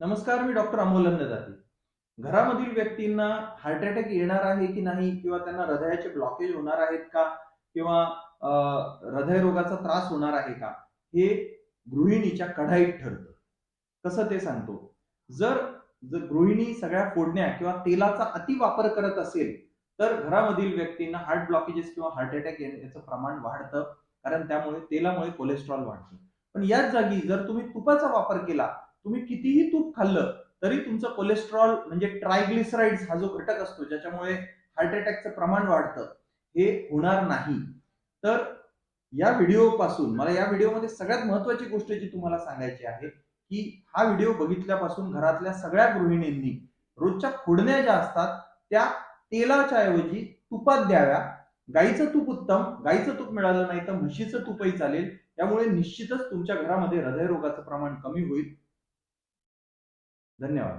नमस्कार मी डॉक्टर अमोल जाते घरामधील व्यक्तींना हार्ट अटॅक येणार आहे की नाही किंवा त्यांना हृदयाचे ब्लॉकेज होणार आहेत का किंवा हृदयरोगाचा त्रास होणार आहे का हे गृहिणीच्या कढाईत ठरतं. कसं ते सांगतो? जर जर गृहिणी सगळ्या फोडण्या किंवा तेलाचा अति वापर करत असेल तर घरामधील व्यक्तींना हार्ट ब्लॉकेजेस किंवा हार्ट अटॅक येण्याचं प्रमाण वाढतं कारण त्यामुळे तेलामुळे कोलेस्ट्रॉल वाढतं. पण याच जागी जर तुम्ही तुपाचा वापर केला तुम्ही कितीही तूप खाल्लं तरी तुमचं कोलेस्ट्रॉल म्हणजे ट्रायग्लिसराइड हा जो घटक असतो ज्याच्यामुळे हार्ट अटॅकचं प्रमाण वाढतं हे होणार नाही. तर या व्हिडिओ पासून मला या व्हिडिओमध्ये सगळ्यात महत्वाची गोष्ट जी तुम्हाला सांगायची आहे की हा व्हिडिओ बघितल्यापासून घरातल्या सगळ्या गृहिणींनी रोजच्या फोडण्या ज्या असतात त्या तेलाच्या ऐवजी तुपात द्याव्या. गाईचं तूप उत्तम गाईचं तूप मिळालं नाही तर म्हशीचं तूपही चालेल. त्यामुळे निश्चितच तुमच्या घरामध्ये हृदयरोगाचं प्रमाण कमी होईल. धन्यवाद